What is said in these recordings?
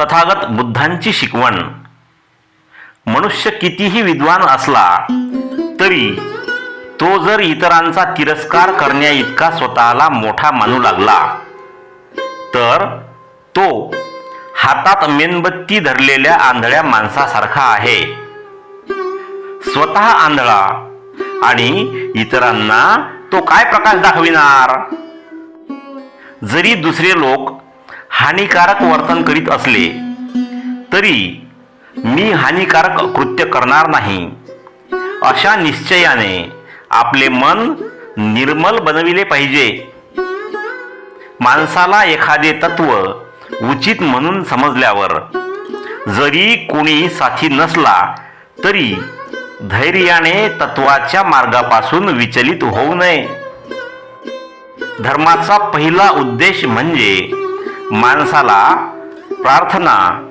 तथागत बुद्धांची शिकवण. मनुष्य कितीही विद्वान असला तरी तो जर इतरांचा तिरस्कार करण्या इतका स्वतःला मोठा मानू लागला तर तो हातात मेणबत्ती धरलेल्या आंधळ्या माणसासारखा आहे. स्वतः आंधळा आणि इतरांना तो काय प्रकाश दाखविणार? जरी दुसरे लोक हानिकारक वर्तन करीत असले तरी मी हानिकारक कृत्य करणार नाही. अशा निश्चयाने आपले मन निर्मल बनविले पाहिजे. माणसाला एखादे तत्व उचित म्हणून समजल्यावर जरी कोणी साथी नसला तरी धैर्याने तत्वाच्या मार्गापासून विचलित होऊ नये. धर्माचा पहिला उद्देश म्हणजे माणसाला प्रार्थना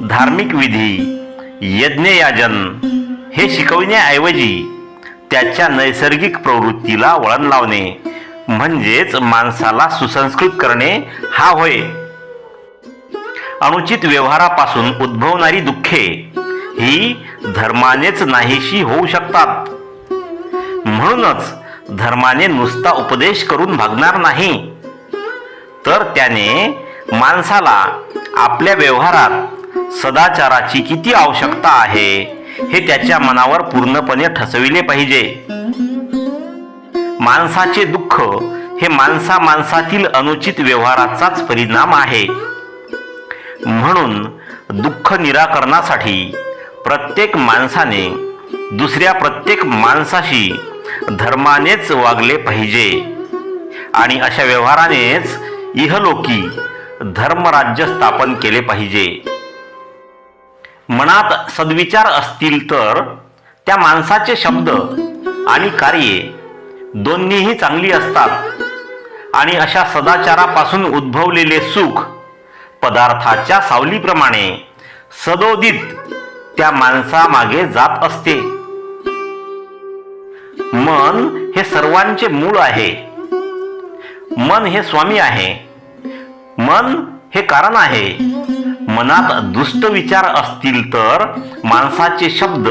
धार्मिक विधी यज्ञयाजन हे शिकवण्याऐवजी त्याच्या नैसर्गिक प्रवृत्तीला वळण लावणे म्हणजेच माणसाला सुसंस्कृत करणे हा होय. अनुचित व्यवहारापासून उद्भवणारी दुःखे ही धर्मानेच नाहीशी होऊ शकतात. म्हणूनच धर्माने नुसता उपदेश करून भागणार नाही. तर त्याने माणसाला आपल्या व्यवहारात सदाचाराची किती आवश्यकता आहे हे त्याच्या मनावर पूर्णपणे ठसविले पाहिजे. माणसाचे दुःख हे माणसा माणसातील अनुचित व्यवहाराचाच परिणाम आहे. म्हणून दुःख निराकरणासाठी प्रत्येक माणसाने दुसऱ्या प्रत्येक माणसाशी धर्मानेच वागले पाहिजे. आणि अशा व्यवहारानेच इहलोकी धर्मराज्य स्थापन केले पाहिजे. मनात सद्विचार असतील तर त्या माणसाचे शब्द आणि कार्ये दोन्हीही चांगली असतात. आणि अशा सदाचारापासून उद्भवलेले सुख पदार्थाच्या सावलीप्रमाणे सदोदित त्या माणसामागे जात असते. मन हे सर्वांचे मूळ आहे. मन हे स्वामी आहे. मन हे कारण आहे. मनात दुष्ट विचार असतील तर माणसाचे शब्द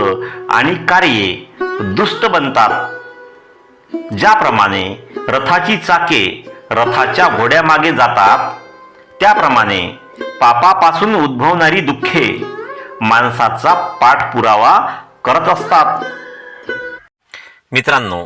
आणि कार्ये दुष्ट बनतात. ज्याप्रमाणे रथाची चाके रथाच्या घोड्यामागे जातात त्याप्रमाणे पापापासून उद्भवणारी दुःखे माणसाचा पाठपुरावा करत असतात. मित्रांनो